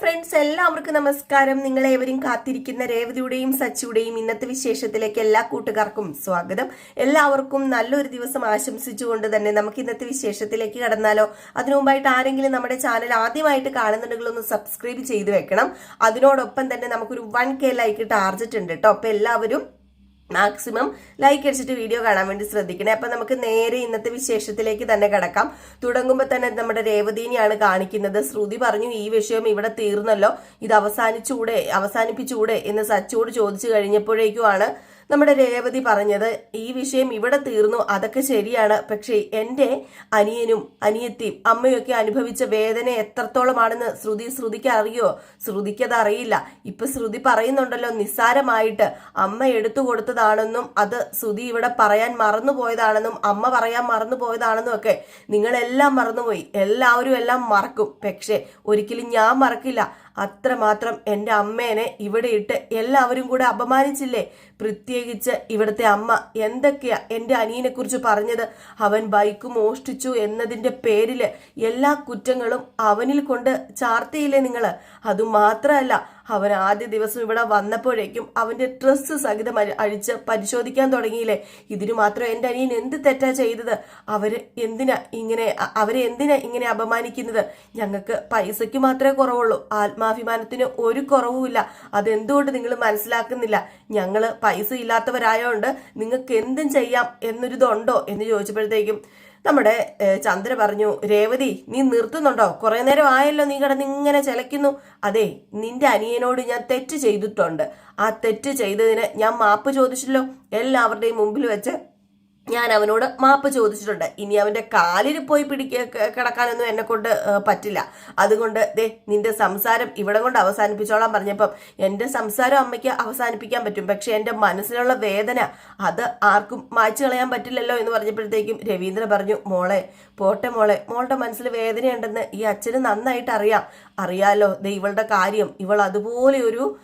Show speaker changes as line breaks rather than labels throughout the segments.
Friends എല്ലാവർക്കും നമസ്കാരം. നിങ്ങൾ ഏവരും കാത്തിരിക്കുന്ന രേവതിയുടെയും സച്ചിയുടെയും ഇന്നത്തെ വിശേഷത്തിലേക്ക് എല്ലാ കൂട്ടുകാർക്കും സ്വാഗതം. എല്ലാവർക്കും നല്ലൊരു ദിവസം ആശംസിച്ചുകൊണ്ട് തന്നെ നമുക്ക് ഇന്നത്തെ വിശേഷത്തിലേക്ക് കടന്നാലോ. അതിനുമുമ്പായിട്ട് ആരെങ്കിലും നമ്മുടെ ചാനൽ ആദ്യമായിട്ട് കാണുന്നുണ്ടെങ്കിൽ ഒന്ന് സബ്സ്ക്രൈബ് ചെയ്തു വെക്കണം. അതിനോടൊപ്പം തന്നെ നമുക്കൊരു വൺ കെ ലൈക്ക് ടാർജറ്റ് ഉണ്ട് കേട്ടോ. അപ്പൊ എല്ലാവരും മാക്സിമം ലൈക്ക് അടിച്ചിട്ട് വീഡിയോ കാണാൻ വേണ്ടി ശ്രദ്ധിക്കണേ. അപ്പൊ നമുക്ക് നേരെ ഇന്നത്തെ വിശേഷത്തിലേക്ക് തന്നെ കിടക്കാം. തുടങ്ങുമ്പോൾ തന്നെ നമ്മുടെ രേവതീനെയാണ് കാണിക്കുന്നത്. ശ്രുതി പറഞ്ഞു ഈ വിഷയം ഇവിടെ തീർന്നല്ലോ. ഇത് അവസാനിച്ചൂടെ അവസാനിപ്പിച്ചൂടെ? എന്ന് സച്ചോട് ചോദിച്ചു കഴിഞ്ഞപ്പോഴേക്കുമാണ് നമ്മുടെ രേവതി പറഞ്ഞത് ഈ വിഷയം ഇവിടെ തീർന്നു അതൊക്കെ ശരിയാണ്. പക്ഷേ എന്റെ അനിയനും അനിയത്തിയും അമ്മയൊക്കെ അനുഭവിച്ച വേദന എത്രത്തോളമാണെന്ന് ശ്രുതി ശ്രുതിക്ക് അറിയോ? ശ്രുതിക്ക് അത് അറിയില്ല ഇപ്പൊ ശ്രുതി പറയുന്നുണ്ടല്ലോ നിസ്സാരമായിട്ട് അമ്മ എടുത്തു കൊടുത്തതാണെന്നും അത് ശ്രുതി ഇവിടെ പറയാൻ മറന്നുപോയതാണെന്നും അമ്മ പറയാൻ മറന്നുപോയതാണെന്നും ഒക്കെ നിങ്ങളെല്ലാം മറന്നുപോയി. എല്ലാവരും എല്ലാം മറക്കും. പക്ഷേ ഒരിക്കലും ഞാൻ മറക്കില്ല. അത്രമാത്രം എന്റെ അമ്മേനെ ഇവിടെ ഇട്ട് എല്ലാവരും കൂടെ അപമാനിച്ചില്ലേ? പ്രത്യേകിച്ച് ഇവിടുത്തെ അമ്മ എന്തൊക്കെയാ എന്റെ അനിയനെക്കുറിച്ച് പറഞ്ഞത്? അവൻ ബൈക്ക് മോഷ്ടിച്ചു എന്നതിന്റെ പേരിൽ എല്ലാ കുറ്റങ്ങളും അവനിൽ കൊണ്ട് ചാർത്തിയില്ലേ നിങ്ങൾ അതുമാത്രമല്ല അവൻ ആദ്യ ദിവസം ഇവിടെ വന്നപ്പോഴേക്കും അവന്റെ ഡ്രസ്സ് സഹിതം അഴിച്ച് പരിശോധിക്കാൻ തുടങ്ങിയില്ലേ? ഇതിനു മാത്രം എന്റെ അനിയൻ എന്ത് തെറ്റാ ചെയ്തത്? അവർ എന്തിനാ ഇങ്ങനെ അവരെ എന്തിനാ ഇങ്ങനെ അപമാനിക്കുന്നത്? ഞങ്ങൾക്ക് പൈസയ്ക്ക് മാത്രമേ കുറവുള്ളൂ. ആത്മാഭിമാനത്തിന് ഒരു കുറവുമില്ല. അതെന്തുകൊണ്ട് നിങ്ങൾ മനസ്സിലാക്കുന്നില്ല? ഞങ്ങൾ പൈസ ഇല്ലാത്തവരായോണ്ട് നിങ്ങൾക്ക് എന്തും ചെയ്യാം എന്നൊരിതുണ്ടോ എന്ന് ചോദിച്ചപ്പോഴത്തേക്കും നമ്മുടെ ചന്ദ്ര പറഞ്ഞു രേവതി നീ നിർത്തുന്നുണ്ടോ? കുറെ നേരം ആയല്ലോ നീ കിടന്ന് ഇങ്ങനെ ചിലയ്ക്കുന്നു. അതെ നിന്റെ അനിയനോട് ഞാൻ തെറ്റ് ചെയ്തിട്ടുണ്ട്. ആ തെറ്റ് ചെയ്തതിന് ഞാൻ മാപ്പ് ചോദിച്ചല്ലോ എല്ലാവരുടെയും മുമ്പിൽ വെച്ച് ഞാൻ അവനോട് മാപ്പ് ചോദിച്ചിട്ടുണ്ട്. ഇനി അവന്റെ കാലിൽ പോയി പിടിക്ക കിടക്കാനൊന്നും എന്നെ കൊണ്ട് പറ്റില്ല. അതുകൊണ്ട് ദേ നിന്റെ സംസാരം ഇവിടെ കൊണ്ട് അവസാനിപ്പിച്ചോളാൻ പറഞ്ഞപ്പം എന്റെ സംസാരം അമ്മയ്ക്ക് അവസാനിപ്പിക്കാൻ പറ്റും. പക്ഷെ എന്റെ മനസ്സിലുള്ള വേദന അത് ആർക്കും മായ്ച്ചു കളയാൻ പറ്റില്ലല്ലോ എന്ന് പറഞ്ഞപ്പോഴത്തേക്കും രവീന്ദ്രൻ പറഞ്ഞു മോളെ പോട്ടെ മോളെ മോളുടെ മനസ്സിൽ വേദനയുണ്ടെന്ന് ഈ അച്ഛന് നന്നായിട്ട് അറിയാം. അറിയാലോ. ദേ ഇവളുടെ കാര്യം. ഇവൾ അതുപോലെ ഒരു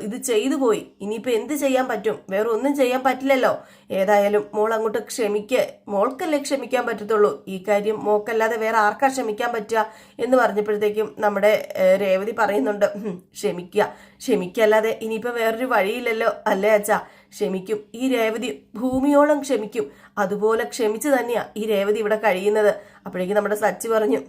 ഇത് ചെയ്തു പോയി. ഇനിയിപ്പോൾ എന്ത് ചെയ്യാൻ പറ്റും? വേറെ ഒന്നും ചെയ്യാൻ പറ്റില്ലല്ലോ. ഏതായാലും മോൾ അങ്ങോട്ട് ക്ഷമിക്ക. മോൾക്കല്ലേ ക്ഷമിക്കാൻ പറ്റത്തുള്ളൂ. ഈ കാര്യം മോക്കല്ലാതെ വേറെ ആർക്കാ ക്ഷമിക്കാൻ പറ്റുക എന്ന് പറഞ്ഞപ്പോഴത്തേക്കും നമ്മുടെ രേവതി പറയുന്നുണ്ട്. "ഹും, ക്ഷമിക്കുക ക്ഷമിക്കല്ലാതെ ഇനിയിപ്പോൾ വേറൊരു വഴിയില്ലല്ലോ. അല്ലേ അച്ഛാ? ക്ഷമിക്കും. ഈ രേവതി ഭൂമിയോളം ക്ഷമിക്കും. അതുപോലെ ക്ഷമിച്ചു തന്നെയാ ഈ രേവതി ഇവിടെ കഴിയുന്നത്. അപ്പോഴേക്കും നമ്മുടെ സച്ചി പറഞ്ഞു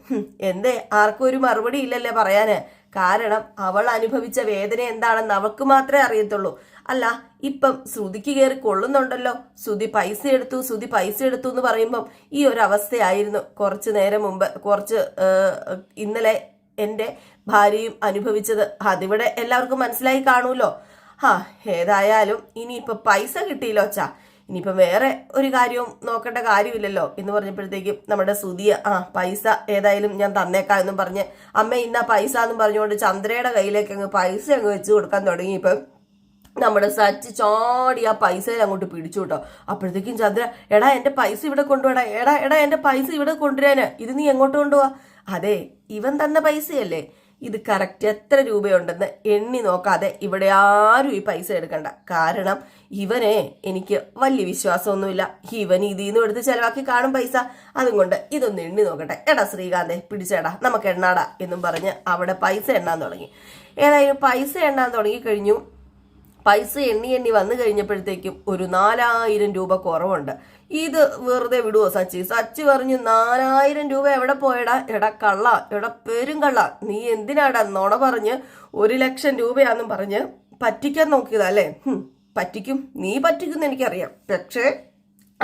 എന്തേ ആർക്കും ഒരു മറുപടി ഇല്ലല്ലേ പറയാന്? കാരണം അവൾ അനുഭവിച്ച വേദന എന്താണെന്ന് അവൾക്ക് മാത്രമേ അറിയത്തുള്ളൂ. അല്ല ഇപ്പം ശ്രുതിക്ക് കയറി കൊള്ളുന്നുണ്ടല്ലോ. ശ്രുതി പൈസ എടുത്തു ശ്രുതി പൈസ എടുത്തു എന്ന് പറയുമ്പം ഈ ഒരു അവസ്ഥയായിരുന്നു. കുറച്ച് നേരം മുമ്പ് കുറച്ച് ഇന്നലെ എന്റെ ഭാര്യയും അനുഭവിച്ചത്. അതിവിടെ എല്ലാവർക്കും മനസ്സിലായി കാണൂലോ ഹാ ഏതായാലും ഇനിയിപ്പൊ പൈസ കിട്ടിയില്ലോ അച്ഛാ. ഇനിയിപ്പോൾ വേറെ ഒരു കാര്യവും നോക്കേണ്ട കാര്യമില്ലല്ലോ എന്ന് പറഞ്ഞപ്പോഴത്തേക്കും നമ്മുടെ സുതിയ ആ പൈസ ഏതായാലും ഞാൻ തന്നേക്കാം എന്നും പറഞ്ഞ് അമ്മ ഇന്ന പൈസ എന്നും പറഞ്ഞുകൊണ്ട് ചന്ദ്രയുടെ കയ്യിലേക്ക് അങ്ങ് പൈസ അങ്ങ് വെച്ച് കൊടുക്കാൻ തുടങ്ങി ഇപ്പം നമ്മുടെ സച്ച് ചോടി ആ പൈസയിൽ അങ്ങോട്ട് പിടിച്ചു കേട്ടോ. അപ്പോഴത്തേക്കും ചന്ദ്ര എടാ എന്റെ പൈസ ഇവിടെ കൊണ്ടുപോടാ എടാ എടാ എന്റെ പൈസ ഇവിടെ കൊണ്ടുവരാന്. ഇത് നീ എങ്ങോട്ട് കൊണ്ടുപോവാ? അതെ ഇവൻ തന്ന പൈസയല്ലേ? ഇത് കറക്റ്റ് എത്ര രൂപയുണ്ടെന്ന് എണ്ണി നോക്കാതെ ഇവിടെ ആരും ഈ പൈസ എടുക്കണ്ട. കാരണം ഇവനെ എനിക്ക് വലിയ വിശ്വാസമൊന്നുമില്ല. ഇവൻ ഇതിൽ നിന്നും എടുത്ത് ചെലവാക്കി കാണും പൈസ. അതും കൊണ്ട് ഇതൊന്ന് എണ്ണി നോക്കട്ടെ. എടാ ശ്രീകാന്തേ പിടിച്ചേടാ. നമുക്ക് എണ്ണാടാ എന്നും പറഞ്ഞ് അവിടെ പൈസ എണ്ണാൻ തുടങ്ങി. ഏതായാലും പൈസ എണ്ണാൻ തുടങ്ങി കഴിഞ്ഞു. പൈസ എണ്ണി എണ്ണി വന്നു കഴിഞ്ഞപ്പോഴത്തേക്കും ഒരു നാലായിരം രൂപ കുറവുണ്ട്. ഇത് വെറുതെ വിടുവോ സച്ചി? സച്ചി പറഞ്ഞു നാലായിരം രൂപ എവിടെ പോയടാ? എടാ കള്ള. എടാ പെരും കള്ള. നീ എന്തിനാടാ നുണ പറഞ്ഞ് ഒരു ലക്ഷം രൂപയാന്നും പറഞ്ഞ് പറ്റിക്കാൻ നോക്കിയതാ അല്ലേ പറ്റിക്കും. നീ പറ്റിക്കും എനിക്കറിയാം പക്ഷേ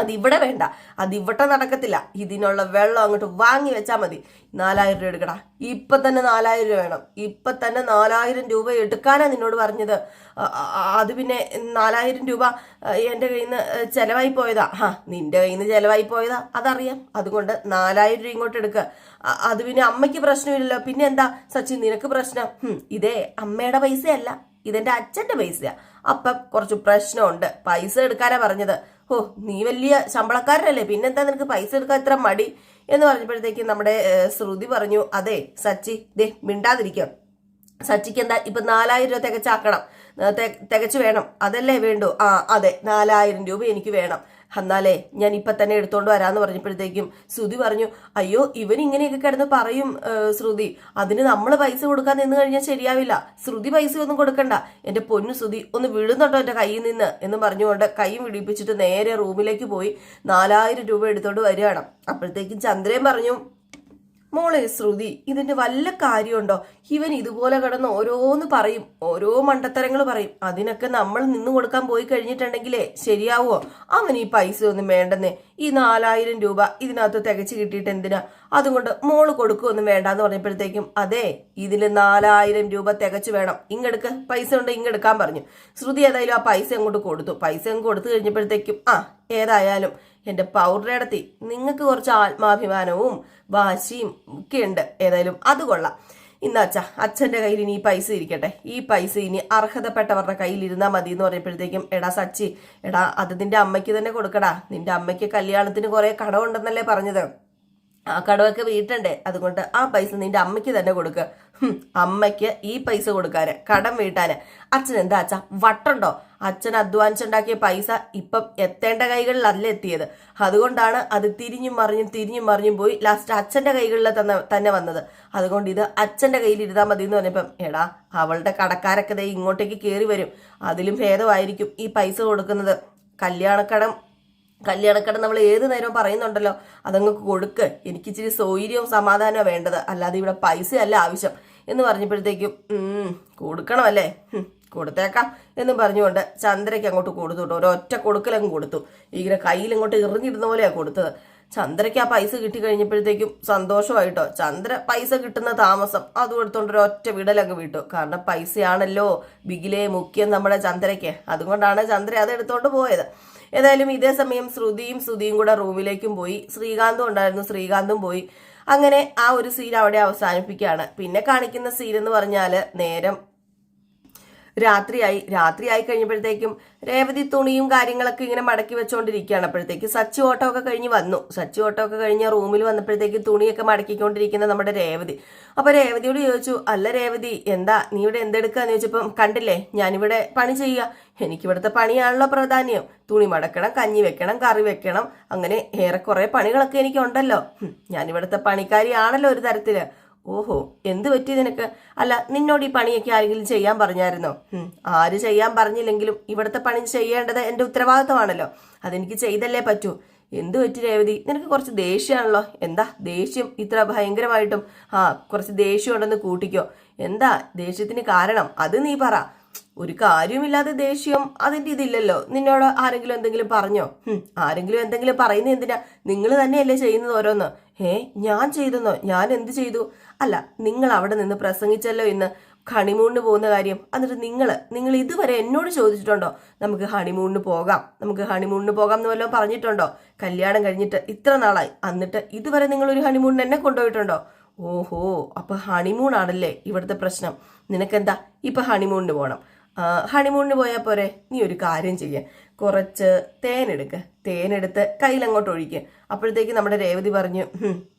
അതിവിടെ വേണ്ട. അതിവിടെ നടക്കത്തില്ല. ഇതിനുള്ള വെള്ളം അങ്ങോട്ട് വാങ്ങി വെച്ചാൽ മതി. നാലായിരം രൂപ എടുക്കടാ. ഇപ്പൊ തന്നെ നാലായിരം രൂപ വേണം. ഇപ്പൊ തന്നെ നാലായിരം രൂപ എടുക്കാനാണ് നിന്നോട് പറഞ്ഞത്. അത് പിന്നെ നാലായിരം രൂപ എന്റെ കയ്യിൽ നിന്ന് ചിലവായി പോയതാ. ഹാ നിന്റെ കയ്യിൽ നിന്ന് ചെലവായി പോയതാ. അതറിയാം. അതുകൊണ്ട് നാലായിരം രൂപ ഇങ്ങോട്ട് എടുക്കുക അത് പിന്നെ അമ്മയ്ക്ക് പ്രശ്നമില്ലല്ലോ. പിന്നെ എന്താ? സച്ചിൻ നിനക്ക് പ്രശ്നം? ഇതേ അമ്മയുടെ പൈസയല്ല. ഇതെന്റെ അച്ഛന്റെ പൈസയാ. അപ്പം കുറച്ച് പ്രശ്നമുണ്ട്. പൈസ എടുക്കാനാ പറഞ്ഞത്. ഓ നീ വലിയ ശമ്പളക്കാരനല്ലേ. പിന്നെന്താ നിനക്ക് പൈസ എടുക്കാൻ ഇത്ര മടി? എന്ന് പറഞ്ഞപ്പോഴത്തേക്കും നമ്മുടെ ശ്രുതി പറഞ്ഞു അതെ സച്ചി ദേ മിണ്ടാതിരിക്കാം. സച്ചിക്ക് എന്താ ഇപ്പൊ നാലായിരം രൂപ തികച്ചാക്കണം. തികച്ചു വേണം. അതല്ലേ വേണ്ടു? ആ അതെ നാലായിരം രൂപ എനിക്ക് വേണം. എന്നാലേ ഞാൻ ഇപ്പൊ തന്നെ എടുത്തോണ്ട് വരാന്ന് പറഞ്ഞപ്പോഴത്തേക്കും ശ്രുതി പറഞ്ഞു അയ്യോ ഇവൻ ഇങ്ങനെയൊക്കെ കിടന്ന് പറയും ശ്രുതി. അതിന് നമ്മൾ പൈസ കൊടുക്കാൻ നിന്ന് കഴിഞ്ഞാൽ ശരിയാവില്ല. ശ്രുതി പൈസ ഒന്നും കൊടുക്കണ്ട. എന്റെ പൊന്നു ശ്രുതി ഒന്ന് വിടുന്നുണ്ടോ എന്റെ കയ്യിൽ നിന്ന്? എന്ന് പറഞ്ഞുകൊണ്ട് കൈയും വിടിപ്പിച്ചിട്ട് നേരെ റൂമിലേക്ക് പോയി നാലായിരം രൂപ എടുത്തോണ്ട് വരികയാണ്. അപ്പോഴത്തേക്കും ചന്ദ്രൻ പറഞ്ഞു മോളെ ശ്രുതി ഇതിന്റെ വല്ല കാര്യമുണ്ടോ? ഇവൻ ഇതുപോലെ കിടന്ന് ഓരോന്ന് പറയും ഓരോ മണ്ടത്തരങ്ങൾ പറയും. അതിനൊക്കെ നമ്മൾ നിന്നു കൊടുക്കാൻ പോയി കഴിഞ്ഞിട്ടുണ്ടെങ്കിലേ ശരിയാവോ അവൻ ഈ പൈസ ഒന്നും വേണ്ടെന്നേ. ഈ നാലായിരം രൂപ ഇതിനകത്ത് തികച്ച് കിട്ടിയിട്ട് എന്തിനാ? അതുകൊണ്ട് മോൾ കൊടുക്കുമൊന്നും വേണ്ടാന്ന് പറഞ്ഞപ്പോഴത്തേക്കും അതെ ഇതിൽ നാലായിരം രൂപ തികച്ചു വേണം. ഇങ്ങെടുക്ക്. പൈസ ഉണ്ട് ഇങ്ങെടുക്കാൻ പറഞ്ഞു. ശ്രുതി ഏതായാലും ആ പൈസ അങ്ങോട്ട് കൊടുത്തു. പൈസ അങ്ങ് കൊടുത്തു കഴിഞ്ഞപ്പോഴത്തേക്കും ആ ഏതായാലും എന്റെ പൗഡറടത്തി നിങ്ങൾക്ക് കുറച്ച് ആത്മാഭിമാനവും വാശിയും ഒക്കെ ഉണ്ട്. ഏതായാലും അത് കൊള്ളാം. ഇന്ന് അച്ഛ അച്ഛന്റെ കയ്യിൽ ഇനി ഈ പൈസ ഇരിക്കട്ടെ. ഈ പൈസ ഇനി അർഹതപ്പെട്ടവരുടെ കയ്യിൽ ഇരുന്നാൽ മതി എന്ന് പറയുമ്പോഴത്തേക്കും എടാ സച്ചി എടാ അത് നിന്റെ അമ്മയ്ക്ക് തന്നെ കൊടുക്കടാ. നിന്റെ അമ്മയ്ക്ക് കല്യാണത്തിന് കുറെ കടമുണ്ടെന്നല്ലേ പറഞ്ഞത്. ആ കടമൊക്കെ വീട്ടണ്ടേ? അതുകൊണ്ട് ആ പൈസ നിന്റെ അമ്മയ്ക്ക് തന്നെ കൊടുക്ക. ഹും, അമ്മയ്ക്ക് ഈ പൈസ കൊടുക്കാന് കടം വീട്ടാന്. അച്ഛൻ എന്താ അച്ഛ വട്ടുണ്ടോ? അച്ഛൻ അധ്വാനിച്ചുണ്ടാക്കിയ പൈസ ഇപ്പം എത്തേണ്ട കൈകളിലല്ല എത്തിയത് അതുകൊണ്ടാണ് അത് തിരിഞ്ഞും മറിഞ്ഞും തിരിഞ്ഞും മറിഞ്ഞും പോയി ലാസ്റ്റ് അച്ഛന്റെ കൈകളിൽ തന്നെ തന്നെ വന്നത്. അതുകൊണ്ട് ഇത് അച്ഛന്റെ കയ്യിൽ ഇരുതാ മതി എന്ന് പറഞ്ഞപ്പം എടാ അവളുടെ കടക്കാരൊക്കെ ദേ ഇങ്ങോട്ടേക്ക് കയറി വരും. അതിലും ഭേദമായിരിക്കും ഈ പൈസ കൊടുക്കുന്നത്. കല്യാണക്കടം കല്യാണക്കടം നമ്മൾ ഏത് നേരവും പറയുന്നുണ്ടല്ലോ അതങ്ങ് കൊടുക്ക്. എനിക്ക് ഇച്ചിരി സൗകര്യവും സമാധാനവും വേണ്ടത്. അല്ലാതെ ഇവിടെ പൈസയല്ല ആവശ്യം. എന്ന് പറഞ്ഞപ്പോഴത്തേക്കും കൊടുക്കണമല്ലേ? കൊടുത്തേക്കാം എന്ന് പറഞ്ഞുകൊണ്ട് ചന്ദ്രയ്ക്ക് അങ്ങോട്ട് കൊടുത്തു. കേട്ടോ ഒരൊറ്റ കൊടുക്കലങ്ങ് കൊടുത്തു. ഇങ്ങനെ കയ്യിൽ ഇങ്ങോട്ട് എറിഞ്ഞിടുന്ന പോലെയാണ് കൊടുത്തത്. ചന്ദ്രയ്ക്ക് ആ പൈസ കിട്ടി കഴിഞ്ഞപ്പോഴത്തേക്കും സന്തോഷമായിട്ടോ. ചന്ദ്ര പൈസ കിട്ടുന്ന താമസം അതും എടുത്തോണ്ട് ഒരു ഒറ്റ വിടലങ്ങ് വിട്ടു. കാരണം പൈസയാണല്ലോ ബിഗിലെ മുഖ്യം നമ്മുടെ ചന്ദ്രയ്ക്ക്. അതുകൊണ്ടാണ് ചന്ദ്ര അത് എടുത്തോണ്ട് പോയത്. ഏതായാലും ഇതേ സമയം ശ്രുതിയും ശ്രുതിയും കൂടെ റൂമിലേക്കും പോയി. ശ്രീകാന്തും ഉണ്ടായിരുന്നു ശ്രീകാന്തും പോയി. അങ്ങനെ ആ ഒരു സീൻ അവിടെ അവസാനിപ്പിക്കുകയാണ്. പിന്നെ കാണിക്കുന്ന സീൻ എന്ന് പറഞ്ഞാൽ നേരം രാത്രിയായി രാത്രിയായി കഴിഞ്ഞപ്പോഴത്തേക്കും രേവതി തുണിയും കാര്യങ്ങളൊക്കെ ഇങ്ങനെ മടക്കി വെച്ചുകൊണ്ടിരിക്കുകയാണ് അപ്പോഴത്തേക്ക് സച്ചി ഓട്ടോ ഒക്കെ കഴിഞ്ഞ് വന്നു. സച്ചി ഓട്ടോ ഒക്കെ കഴിഞ്ഞ് റൂമിൽ വന്നപ്പോഴത്തേക്ക് തുണിയൊക്കെ മടക്കിക്കൊണ്ടിരിക്കുന്ന നമ്മുടെ രേവതി. അപ്പൊ രേവതിയോട് ചോദിച്ചു അല്ല രേവതി എന്താ നീ ഇവിടെ എന്തെടുക്കാന്ന് ചോദിച്ചപ്പം കണ്ടില്ലേ ഞാനിവിടെ പണി ചെയ്യുക. എനിക്കിവിടുത്തെ പണിയാണല്ലോ പ്രാധാന്യം. തുണി മടക്കണം കഞ്ഞി വെക്കണം കറി വെക്കണം. അങ്ങനെ ഏറെക്കുറെ പണികളൊക്കെ എനിക്കുണ്ടല്ലോ. ഞാനിവിടുത്തെ പണിക്കാരി ആണല്ലോ ഒരു തരത്തിൽ. ഓഹോ എന്ത് പറ്റി നിനക്ക്? അല്ല നിന്നോട് ഈ പണിയൊക്കെ ആരെങ്കിലും ചെയ്യാൻ പറഞ്ഞായിരുന്നോ? ആര് ചെയ്യാൻ പറഞ്ഞില്ലെങ്കിലും ഇവിടുത്തെ പണി ചെയ്യേണ്ടത് എന്റെ ഉത്തരവാദിത്തമാണല്ലോ അതെനിക്ക് ചെയ്തല്ലേ പറ്റൂ. എന്ത് പറ്റി രേവതി? നിനക്ക് കുറച്ച് ദേഷ്യമാണല്ലോ. എന്താ ദേഷ്യം? ഇത്ര ഭയങ്കരമായിട്ടും. ആ കുറച്ച് ദേഷ്യം ഉണ്ടെന്ന് കൂട്ടിക്കോ. എന്താ? ദേഷ്യത്തിന് കാരണം? അത് നീ പറ. ഒരു കാര്യമില്ലാതെ ദേഷ്യം അതിന്റെ ഇതില്ലല്ലോ. നിന്നോട് ആരെങ്കിലും എന്തെങ്കിലും പറഞ്ഞോ? ആരെങ്കിലും എന്തെങ്കിലും പറയുന്നത് എന്തിനാ? നിങ്ങൾ തന്നെയല്ലേ ചെയ്യുന്നത് ഓരോന്ന്. ഏ ഞാൻ ചെയ്തെന്നോ? ഞാൻ എന്ത് ചെയ്തു? അല്ല നിങ്ങൾ അവിടെ നിന്ന് പ്രസംഗിച്ചല്ലോ ഇന്ന് ഹണിമൂണിന് പോകുന്ന കാര്യം. എന്നിട്ട് നിങ്ങൾ നിങ്ങൾ ഇതുവരെ എന്നോട് ചോദിച്ചിട്ടുണ്ടോ? നമുക്ക് ഹണിമൂണിന് പോകാം. നമുക്ക് ഹണിമൂണിന് പോകാം എന്ന് വല്ലതും പറഞ്ഞിട്ടുണ്ടോ? കല്യാണം കഴിഞ്ഞിട്ട് ഇത്ര നാളായി. എന്നിട്ട് ഇതുവരെ നിങ്ങൾ ഒരു ഹണിമൂണിന് എന്നെ കൊണ്ടുപോയിട്ടുണ്ടോ? ഓഹോ അപ്പൊ ഹണിമൂൺ ആണല്ലേ ഇവിടുത്തെ പ്രശ്നം. നിനക്കെന്താ? ഇപ്പൊ ഹണിമൂണിന് പോകണം ഹണിമൂണിന് പോയാൽ പോരെ? നീ ഒരു കാര്യം ചെയ്യുക കുറച്ച് തേനെടുക്കുക തേനെടുത്ത് കയ്യിലങ്ങോട്ട് ഒഴിക്കുക അപ്പോഴത്തേക്ക് നമ്മുടെ രേവതി പറഞ്ഞു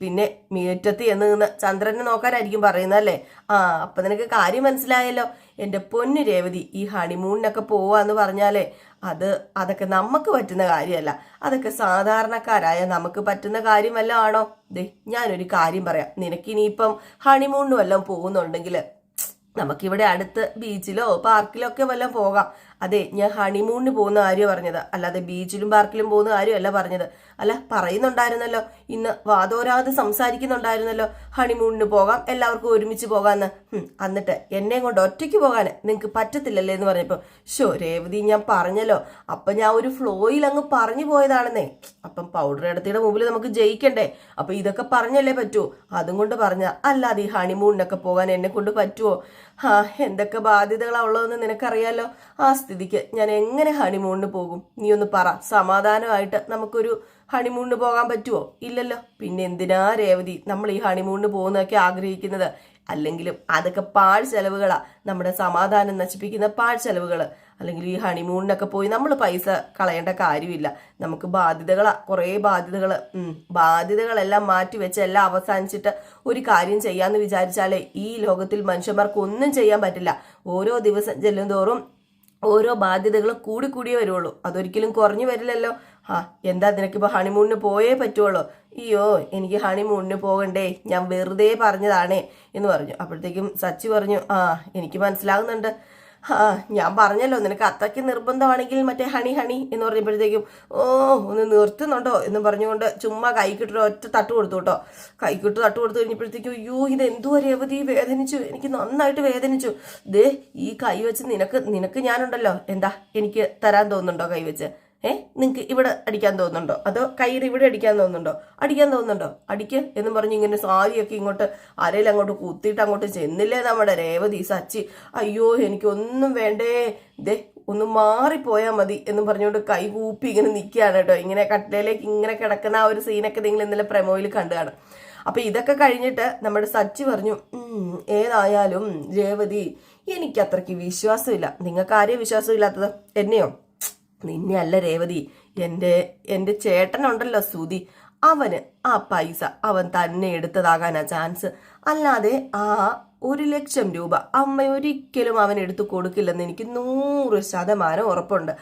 പിന്നെ മീറ്റത്ത് എന്ന് നിന്ന് ചന്ദ്രനെ നോക്കാനായിരിക്കും പറയുന്നതല്ലേ ആ അപ്പം നിനക്ക് കാര്യം മനസ്സിലായല്ലോ. എന്റെ പൊന്നു രേവതി ഈ ഹണിമൂണിനൊക്കെ പോവാന്ന് പറഞ്ഞാലേ അത് അതൊക്കെ നമുക്ക് പറ്റുന്ന കാര്യമല്ല. അതൊക്കെ സാധാരണക്കാരായ നമുക്ക് പറ്റുന്ന കാര്യമല്ല ആണോ? ദേ ഞാനൊരു കാര്യം പറയാം. നിനക്കിനിയിപ്പം ഹണിമൂണിന് വല്ലതും പോകുന്നുണ്ടെങ്കിൽ നമുക്കിവിടെ അടുത്ത് ബീച്ചിലോ പാർക്കിലോ ഒക്കെ വല്ലതും പോകാം. അതെ ഞാൻ ഹണിമൂണിന് പോകുന്ന കാര്യം പറഞ്ഞത്. അല്ലാതെ ബീച്ചിലും പാർക്കിലും പോകുന്ന കാര്യമല്ല പറഞ്ഞത്. അല്ല പറയുന്നുണ്ടായിരുന്നല്ലോ. ഇന്ന് വാദോരാതെ സംസാരിക്കുന്നുണ്ടായിരുന്നല്ലോ. ഹണിമൂണിന് പോകാം എല്ലാവർക്കും ഒരുമിച്ച് പോകാന്ന്. എന്നിട്ട് എന്നെ കൊണ്ട് ഒറ്റയ്ക്ക് പോകാൻ നിങ്ങൾക്ക് പറ്റത്തില്ലല്ലേ എന്ന് പറഞ്ഞപ്പോൾ ഷോ രേവതി ഞാൻ പറഞ്ഞല്ലോ. അപ്പൊ ഞാൻ ഒരു ഫ്ലോയിൽ അങ്ങ് പറഞ്ഞു പോയതാണെന്നേ. അപ്പം പൗഡർ ഇടത്തിയുടെ മുമ്പിൽ നമുക്ക് ജയിക്കണ്ടേ? അപ്പൊ ഇതൊക്കെ പറഞ്ഞല്ലേ പറ്റൂ. അതും കൊണ്ട് പറഞ്ഞ അല്ലാതെ ഈ ഹണിമൂണിനൊക്കെ പോകാൻ എന്നെ കൊണ്ട് പറ്റുമോ ആ എന്തൊക്കെ ബാധ്യതകളാ ഉള്ളതെന്ന് നിനക്കറിയാലോ? ആ സ്ഥിതിക്ക് ഞാൻ എങ്ങനെ ഹണിമൂണിന് പോകും? നീ ഒന്ന് പറ. സമാധാനമായിട്ട് നമുക്കൊരു ഹണിമൂണിന് പോകാൻ പറ്റുമോ ഇല്ലല്ലോ. പിന്നെ എന്തിനാ രേവതി നമ്മൾ ഈ ഹണിമൂണിന് പോകുന്നതൊക്കെ ആഗ്രഹിക്കുന്നത്? അല്ലെങ്കിലും അതൊക്കെ പാഴ് ചെലവുകളാ. നമ്മുടെ സമാധാനം നശിപ്പിക്കുന്ന പാഴ് ചെലവുകൾ അല്ലെങ്കിൽ ഈ ഹണിമൂണിനൊക്കെ പോയി നമ്മൾ പൈസ കളയേണ്ട കാര്യമില്ല. നമുക്ക് ബാധ്യതകളാ കുറേ ബാധ്യതകൾ ബാധ്യതകളെല്ലാം മാറ്റി വെച്ച് എല്ലാം അവസാനിച്ചിട്ട് ഒരു കാര്യം ചെയ്യാന്ന് വിചാരിച്ചാലേ ഈ ലോകത്തിൽ മനുഷ്യന്മാർക്ക് ഒന്നും ചെയ്യാൻ പറ്റില്ല. ഓരോ ദിവസം ചെല്ലുന്തോറും ഓരോ ബാധ്യതകൾ കൂടി കൂടിയേ വരുള്ളൂ അതൊരിക്കലും കുറഞ്ഞു വരില്ലല്ലോ. ആ എന്താ നിനക്കിപ്പോൾ ഹണിമൂണിന് പോയേ പറ്റുള്ളൂ അയ്യോ എനിക്ക് ഹണിമൂണിന് പോകണ്ടേ ഞാൻ വെറുതെ പറഞ്ഞതാണേ എന്ന് പറഞ്ഞു. അപ്പോഴത്തേക്കും സച്ചി പറഞ്ഞു ആ എനിക്ക് മനസ്സിലാകുന്നുണ്ട്. ആ ഞാൻ പറഞ്ഞല്ലോ നിനക്ക് അത്രയ്ക്ക് നിർബന്ധമാണെങ്കിൽ മറ്റേ ഹണി ഹണി എന്ന് പറഞ്ഞപ്പോഴത്തേക്കും ഓ ഒന്ന് നിർത്തുന്നുണ്ടോ എന്ന് പറഞ്ഞുകൊണ്ട് ചുമ്മാ കൈക്കിട്ടൊരു ഒറ്റ തട്ട് കൊടുത്തു കേട്ടോ. കൈക്കിട്ട് തട്ട് കൊടുത്തു കഴിഞ്ഞപ്പോഴത്തേക്കും അയ്യോ ഇത് എന്തുവാ രേവതി വേദനിച്ചു. എനിക്ക് നന്നായിട്ട് വേദനിച്ചു. ദേ ഈ കൈ വെച്ച് നിനക്ക് നിനക്ക് ഞാനുണ്ടല്ലോ. എന്താ എനിക്ക് തരാൻ തോന്നുന്നുണ്ടോ കൈ വെച്ച് ഏ? നിങ്ങൾക്ക് ഇവിടെ അടിക്കാൻ തോന്നുന്നുണ്ടോ? അതോ കൈയുടെ ഇവിടെ അടിക്കാൻ തോന്നുന്നുണ്ടോ? അടിക്കാൻ തോന്നുന്നുണ്ടോ? അടിക്ക് എന്ന് പറഞ്ഞ് ഇങ്ങനെ സാരിയൊക്കെ ഇങ്ങോട്ട് അരയിൽ അങ്ങോട്ട് കുത്തിയിട്ട് അങ്ങോട്ട് ചെന്നില്ലേ നമ്മുടെ രേവതി സച്ചി. അയ്യോ എനിക്കൊന്നും വേണ്ടേ. ദേ ഒന്ന് മാറിപ്പോയാൽ മതി എന്ന് പറഞ്ഞുകൊണ്ട് കൈ കൂപ്പി ഇങ്ങനെ നിൽക്കുകയാണ് കേട്ടോ. ഇങ്ങനെ കട്ടിലേക്ക് ഇങ്ങനെ കിടക്കുന്ന ആ ഒരു സീനൊക്കെ നിങ്ങൾ ഇന്നലെ പ്രമോയിൽ കണ്ടുകയാണ് അപ്പം ഇതൊക്കെ കഴിഞ്ഞിട്ട് നമ്മുടെ സച്ചി പറഞ്ഞു "ഉം, ഏതായാലും രേവതി എനിക്ക് അത്രയ്ക്ക് വിശ്വാസമില്ല. നിങ്ങൾക്ക് ആരെയും വിശ്വാസമില്ലാത്തത് എന്നെയോ? നിന്നെ അല്ല രേവതി. എന്റെ എന്റെ ചേട്ടനുണ്ടല്ലോ സുതി അവന് ആ പൈസ അവൻ തന്നെ എടുത്തതാകാനാ ചാൻസ്. അല്ലാതെ ആ ഒരു ലക്ഷം രൂപ അമ്മ ഒരിക്കലും അവൻ എടുത്തു കൊടുക്കില്ലെന്ന് എനിക്ക് നൂറ് ശതമാനം ഉറപ്പുണ്ട്.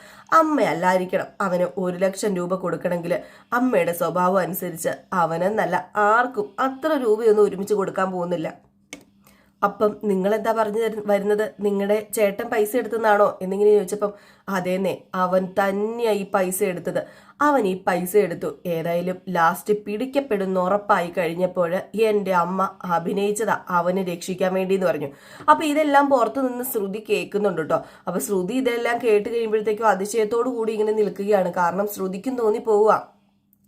അമ്മയല്ലായിരിക്കണം അവന് ഒരു ലക്ഷം രൂപ കൊടുക്കണമെങ്കിൽ അമ്മയുടെ സ്വഭാവം അനുസരിച്ച് അവനെന്നല്ല ആർക്കും അത്ര രൂപയൊന്നും ഒരുമിച്ച് കൊടുക്കാൻ പോകുന്നില്ല. അപ്പം നിങ്ങൾ എന്താ പറഞ്ഞു വരുന്നത്? നിങ്ങളുടെ ചേട്ടൻ പൈസ എടുത്തെന്നാണോ? എന്നിങ്ങനെ ചോദിച്ചപ്പം അതേന്നെ അവൻ തന്നെയാണ് ഈ പൈസ എടുത്തത്. അവൻ ഈ പൈസ എടുത്തു. ഏതായാലും ലാസ്റ്റ് പിടിക്കപ്പെടുന്ന ഉറപ്പായി കഴിഞ്ഞപ്പോൾ എന്റെ അമ്മ അഭിനയിച്ചതാ അവനെ രക്ഷിക്കാൻ വേണ്ടി എന്ന് പറഞ്ഞു. അപ്പൊ ഇതെല്ലാം പുറത്തു നിന്ന് ശ്രുതി കേൾക്കുന്നുണ്ട് കേട്ടോ അപ്പൊ ശ്രുതി ഇതെല്ലാം കേട്ട് കഴിയുമ്പോഴത്തേക്കും അതിശയത്തോടു കൂടി ഇങ്ങനെ നിൽക്കുകയാണ്. കാരണം ശ്രുതിക്കും തോന്നി പോവുക.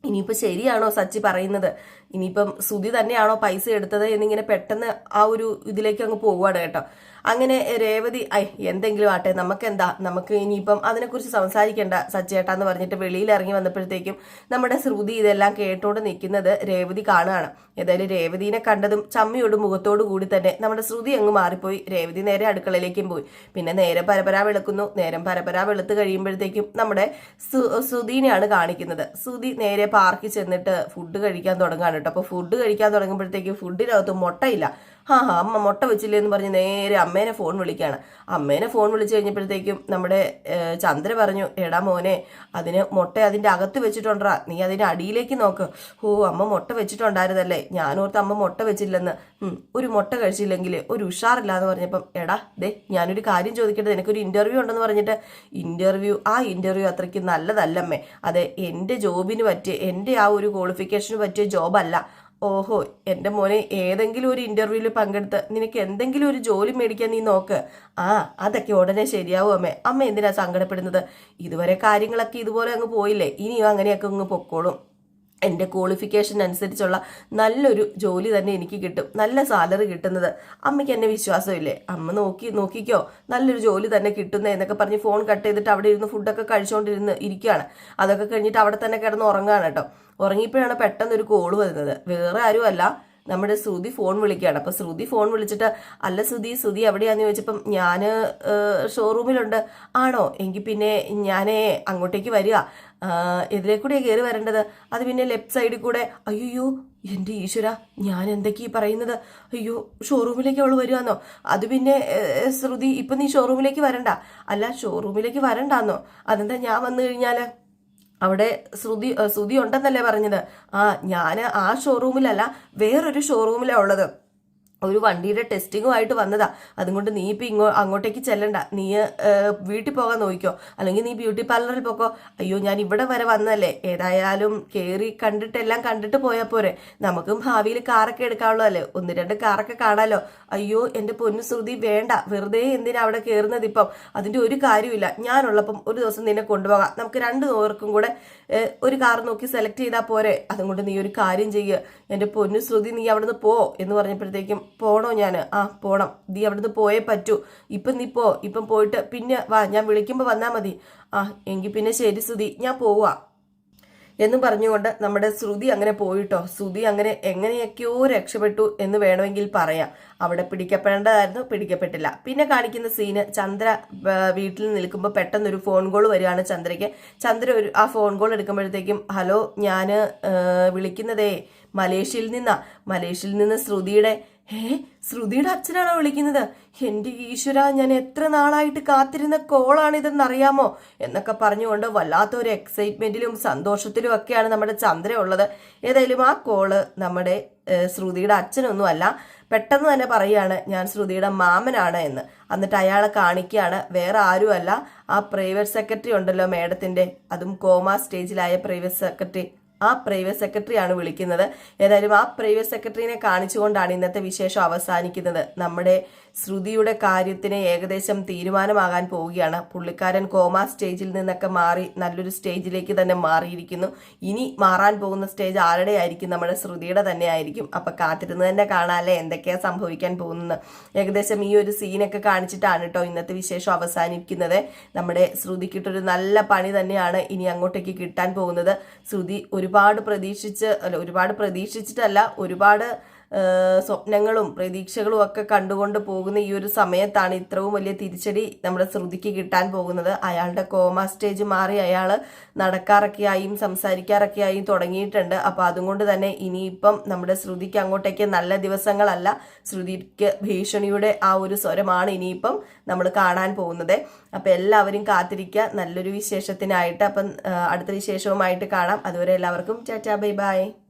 ഇനിയിപ്പോ ശരിയാണോ സച്ചി പറയുന്നത്? ഇനിയിപ്പം സുതി തന്നെയാണോ പൈസ എടുത്തത് എന്നിങ്ങനെ പെട്ടെന്ന് ആ ഒരു ഇതിലേക്ക് അങ്ങ് പോവുകയാണ് കേട്ടോ. അങ്ങനെ രേവതി ഐ എന്തെങ്കിലും ആട്ടെ നമുക്ക് എന്താ നമുക്ക് ഇനിയിപ്പം അതിനെക്കുറിച്ച് സംസാരിക്കേണ്ട സച്ചേട്ടാ എന്ന് പറഞ്ഞിട്ട് വെളിയിൽ ഇറങ്ങി വന്നപ്പോഴത്തേക്കും നമ്മുടെ ശ്രുതി ഇതെല്ലാം കേട്ടോണ്ട് നിൽക്കുന്നത് രേവതി കാണുകയാണ്. ഏതായാലും രേവതിനെ കണ്ടതും ചമ്മിയോട് മുഖത്തോടു കൂടി തന്നെ നമ്മുടെ ശ്രുതി അങ്ങ് മാറിപ്പോയി. രേവതി നേരെ അടുക്കളയിലേക്കും പോയി. പിന്നെ നേരെ പരപരാ വിളക്കുന്നു. നേരം പരപരാ വെളുത്ത് കഴിയുമ്പോഴത്തേക്കും നമ്മുടെ ശ്രുതിനെയാണ് കാണിക്കുന്നത്. സുധി നേരെ പാർക്കിൽ ചെന്നിട്ട് ഫുഡ് കഴിക്കാൻ തുടങ്ങാണ് കേട്ടോ. അപ്പോൾ ഫുഡ് കഴിക്കാൻ തുടങ്ങുമ്പോഴത്തേക്കും ഫുഡിനകത്ത് മുട്ടയില്ല. ആ അമ്മ മുട്ട വെച്ചില്ലേ എന്ന് പറഞ്ഞ് നേരെ അമ്മേനെ ഫോൺ വിളിക്കുകയാണ് അമ്മേനെ ഫോൺ വിളിച്ചു കഴിഞ്ഞപ്പോഴത്തേക്കും നമ്മുടെ ചന്ദ്ര പറഞ്ഞു എടാ മോനെ അതിന് മുട്ട അതിന്റെ അകത്ത് വെച്ചിട്ടുണ്ടാ നീ അതിന്റെ അടിയിലേക്ക് നോക്ക്. ഓ അമ്മ മുട്ട വെച്ചിട്ടുണ്ടായിരുന്നല്ലേ? ഞാനോർത്ത് അമ്മ മുട്ട വെച്ചില്ലെന്ന്. ഒരു മുട്ട കഴിച്ചില്ലെങ്കിൽ ഒരു ഉഷാറില്ല എന്ന് പറഞ്ഞപ്പം എടാ ദേ ഞാനൊരു കാര്യം ചോദിക്കട്ടെ എനിക്കൊരു ഇന്റർവ്യൂ ഉണ്ടെന്ന് പറഞ്ഞിട്ട്. ഇന്റർവ്യൂ ആ ഇന്റർവ്യൂ അത്രയ്ക്ക് നല്ലതല്ലമ്മേ. അതെ എന്റെ ജോബിന് പറ്റിയ എന്റെ ആ ഒരു ക്വാളിഫിക്കേഷന് പറ്റിയ ജോബല്ല ഓഹോ എന്റെ മോനെ ഏതെങ്കിലും ഒരു ഇന്റർവ്യൂവിൽ പങ്കെടുത്ത് നിനക്ക് എന്തെങ്കിലും ഒരു ജോലി മേടിക്കാൻ നീ നോക്ക്. ആ അതൊക്കെ ഉടനെ ശരിയാവും അമ്മേ. അമ്മ എന്തിനാ സങ്കടപ്പെടുന്നത്? ഇതുവരെ കാര്യങ്ങളൊക്കെ ഇതുപോലെ അങ്ങ് പോയില്ലേ? ഇനിയും അങ്ങനെയൊക്കെ അങ്ങ് പൊക്കോളും. എന്റെ ക്വാളിഫിക്കേഷൻ അനുസരിച്ചുള്ള നല്ലൊരു ജോലി തന്നെ എനിക്ക് കിട്ടും. നല്ല സാലറി കിട്ടുന്നത്. അമ്മയ്ക്ക് എന്നെ വിശ്വാസമില്ലേ? അമ്മ നോക്കി നോക്കിക്കോ. നല്ലൊരു ജോലി തന്നെ കിട്ടുന്നേ എന്നൊക്കെ പറഞ്ഞ് ഫോൺ കട്ട് ചെയ്തിട്ട് അവിടെ ഇരുന്ന് ഫുഡൊക്കെ കഴിച്ചുകൊണ്ടിരുന്ന് ഇരിക്കുകയാണ് അതൊക്കെ കഴിഞ്ഞിട്ട് അവിടെ തന്നെ കിടന്ന് ഉറങ്ങുകയാണ് കേട്ടോ. ഉറങ്ങിയപ്പോഴാണ് പെട്ടെന്ന് ഒരു കോൾ വരുന്നത്. വേറെ ആരുമല്ല. നമ്മുടെ ശ്രുതി ഫോൺ വിളിക്കുകയാണ്. അപ്പൊ ശ്രുതി ഫോൺ വിളിച്ചിട്ട് അല്ല ശ്രുതി ശ്രുതി എവിടെയാന്ന് ചോദിച്ചപ്പം ഞാൻ ഷോറൂമിലുണ്ട്. ആണോ? എങ്കിൽ പിന്നെ ഞാൻ അങ്ങോട്ടേക്ക് വരിക. ഇതിലെ കൂടെ കയറി വരേണ്ടത്. അത് പിന്നെ ലെഫ്റ്റ് സൈഡിൽ കൂടെ അയ്യോ എന്റെ ഈശ്വര ഞാൻ എന്തൊക്കെയാ പറയുന്നത്? അയ്യോ ഷോറൂമിലേക്ക് അവൾ വരുവാന്നോ? അത് പിന്നെ ശ്രുതി ഇപ്പം നീ ഷോറൂമിലേക്ക് വരണ്ട. അല്ല ഷോറൂമിലേക്ക് വരണ്ടാന്നോ? അതെന്താ ഞാൻ വന്നു കഴിഞ്ഞാൽ അവിടെ ശ്രുതി ശ്രുതി ഉണ്ടെന്നല്ലേ പറഞ്ഞത്? ആ ഞാൻ ആ ഷോറൂമിലല്ല വേറൊരു ഷോറൂമിലാണ് ഉള്ളത്. ഒരു വണ്ടിയുടെ ടെസ്റ്റിങ്ങുമായിട്ട് വന്നതാ. അതുകൊണ്ട് നീ ഇപ്പം ഇങ്ങോ അങ്ങോട്ടേക്ക് ചെല്ലണ്ട. നീ വീട്ടിൽ പോകാൻ നോക്കിക്കോ. അല്ലെങ്കിൽ നീ ബ്യൂട്ടി പാർലറിൽ പോക്കോ. അയ്യോ ഞാൻ ഇവിടെ വരെ വന്നല്ലേ ഏതായാലും കയറി കണ്ടിട്ടെല്ലാം കണ്ടിട്ട് പോയാൽ പോരെ. നമുക്കും ഭാവിയിൽ കാറൊക്കെ എടുക്കാനുള്ളതല്ലേ. ഒന്ന് രണ്ട് കാറൊക്കെ കാണാലോ. അയ്യോ എന്റെ പൊന്നു ശ്രുതി വേണ്ട. വെറുതെ എന്തിനാ അവിടെ കയറുന്നത് ഇപ്പം? അതിന്റെ ഒരു കാര്യമില്ല ഞാനുള്ളപ്പം ഒരു ദിവസം നിന്നെ കൊണ്ടുപോകാം. നമുക്ക് രണ്ടു പേർക്കും കൂടെ ഒരു കാർ നോക്കി സെലക്ട് ചെയ്താൽ പോരെ. അതുകൊണ്ട് നീ ഒരു കാര്യം ചെയ്യുക എന്റെ പൊന്നു ശ്രുതി നീ അവിടുന്ന് പോ എന്ന് പറഞ്ഞപ്പോഴത്തേക്കും പോണോ ഞാൻ ആ പോണം. നീ അവിടുന്ന് പോയേ പറ്റൂ. ഇപ്പം നീ പോ. ഇപ്പം പോയിട്ട് പിന്നെ വാ ഞാൻ വിളിക്കുമ്പോൾ വന്നാൽ മതി. ആ എങ്കിൽ പിന്നെ ശരി ശ്രുതി ഞാൻ പോവാ. എന്നും പറഞ്ഞുകൊണ്ട് നമ്മുടെ ശ്രുതി അങ്ങനെ പോയിട്ടോ. ശ്രുതി അങ്ങനെ എങ്ങനെയൊക്കെയോ രക്ഷപ്പെട്ടു എന്ന് വേണമെങ്കിൽ പറയാം. അവിടെ പിടിക്കപ്പെടേണ്ടതായിരുന്നു പിടിക്കപ്പെട്ടില്ല. പിന്നെ കാണിക്കുന്ന സീന് ചന്ദ്ര വീട്ടിൽ നിൽക്കുമ്പോൾ പെട്ടെന്ന് ഒരു ഫോൺ കോൾ വരികയാണ് ചന്ദ്രയ്ക്ക്. ചന്ദ്ര ഒരു ആ ഫോൺ കോൾ എടുക്കുമ്പോഴത്തേക്കും ഹലോ ഞാൻ വിളിക്കുന്നതേ മലേഷ്യയിൽ നിന്നാ. മലേഷ്യയിൽ നിന്ന് ശ്രുതിയുടെ ഏ ശ്രുതിയുടെ അച്ഛനാണോ വിളിക്കുന്നത്? എന്റെ ഈശ്വര ഞാൻ എത്ര നാളായിട്ട് കാത്തിരുന്ന കോളാണിതെന്ന് അറിയാമോ എന്നൊക്കെ പറഞ്ഞുകൊണ്ട് വല്ലാത്തൊരു എക്സൈറ്റ്മെന്റിലും സന്തോഷത്തിലും ഒക്കെയാണ് നമ്മുടെ ചന്ദ്ര ഉള്ളത് ഏതായാലും ആ കോൾ നമ്മുടെ ശ്രുതിയുടെ അച്ഛനൊന്നും അല്ല പെട്ടെന്ന് തന്നെ പറയാണ് ഞാൻ ശ്രുതിയുടെ മാമനാണ് എന്ന്. എന്നിട്ട് അയാളെ കാണിക്കുകയാണ് വേറെ ആരുമല്ല. ആ പ്രൈവറ്റ് സെക്രട്ടറി ഉണ്ടല്ലോ മേഡത്തിന്റെ. അതും കോമ സ്റ്റേജിലായ പ്രൈവറ്റ് സെക്രട്ടറി ആ പ്രൈവറ്റ് സെക്രട്ടറിയാണ് വിളിക്കുന്നത്. ഏതായാലും ആ പ്രൈവറ്റ് സെക്രട്ടറിനെ കാണിച്ചുകൊണ്ടാണ് ഇന്നത്തെ വിശേഷം അവസാനിക്കുന്നത്. നമ്മുടെ ശ്രുതിയുടെ കാര്യത്തിന് ഏകദേശം തീരുമാനമാകാൻ പോവുകയാണ്. പുള്ളിക്കാരൻ കോമ സ്റ്റേജിൽ നിന്നൊക്കെ മാറി നല്ലൊരു സ്റ്റേജിലേക്ക് തന്നെ മാറിയിരിക്കുന്നു. ഇനി മാറാൻ പോകുന്ന സ്റ്റേജ് ആരുടെ ആയിരിക്കും നമ്മുടെ ശ്രുതിയുടെ തന്നെ ആയിരിക്കും അപ്പൊ കാത്തിരുന്ന് തന്നെ കാണാല്ലേ എന്തൊക്കെയാ സംഭവിക്കാൻ പോകുന്നത്? ഏകദേശം ഈ ഒരു സീനൊക്കെ കാണിച്ചിട്ടാണ് കേട്ടോ ഇന്നത്തെ വിശേഷം അവസാനിക്കുന്നത് നമ്മുടെ ശ്രുതിക്കിട്ടൊരു നല്ല പണി തന്നെയാണ് ഇനി അങ്ങോട്ടേക്ക് കിട്ടാൻ പോകുന്നത്. ശ്രുതി ഒരുപാട് പ്രതീക്ഷിച്ച് അല്ല ഒരുപാട് പ്രതീക്ഷിച്ചിട്ടല്ല ഒരുപാട് സ്വപ്നങ്ങളും പ്രതീക്ഷകളും ഒക്കെ കണ്ടുകൊണ്ട് പോകുന്ന ഈ ഒരു സമയത്താണ് ഇത്രയും വലിയ തിരിച്ചടി നമ്മുടെ ശ്രുതിക്ക് കിട്ടാൻ പോകുന്നത്. അയാളുടെ കോമ സ്റ്റേജ് മാറി അയാൾ നടക്കാറൊക്കെയായും സംസാരിക്കാറൊക്കെയായും തുടങ്ങിയിട്ടുണ്ട്. അപ്പോൾ അതുകൊണ്ട് തന്നെ ഇനിയിപ്പം നമ്മുടെ ശ്രുതിക്ക് അങ്ങോട്ടേക്ക് നല്ല ദിവസങ്ങളല്ല. ശ്രുതിക്ക് ഭീഷണിയുടെ ആ ഒരു സ്വരമാണ് ഇനിയിപ്പം നമ്മൾ കാണാൻ പോകുന്നത്. അപ്പോൾ എല്ലാവരും കാത്തിരിക്കുക. നല്ലൊരു വിശേഷത്തിനായിട്ട് അപ്പം അടുത്ത വിശേഷവുമായിട്ട് കാണാം. അതുവരെ എല്ലാവർക്കും ടാറ്റാ ബൈ ബൈ.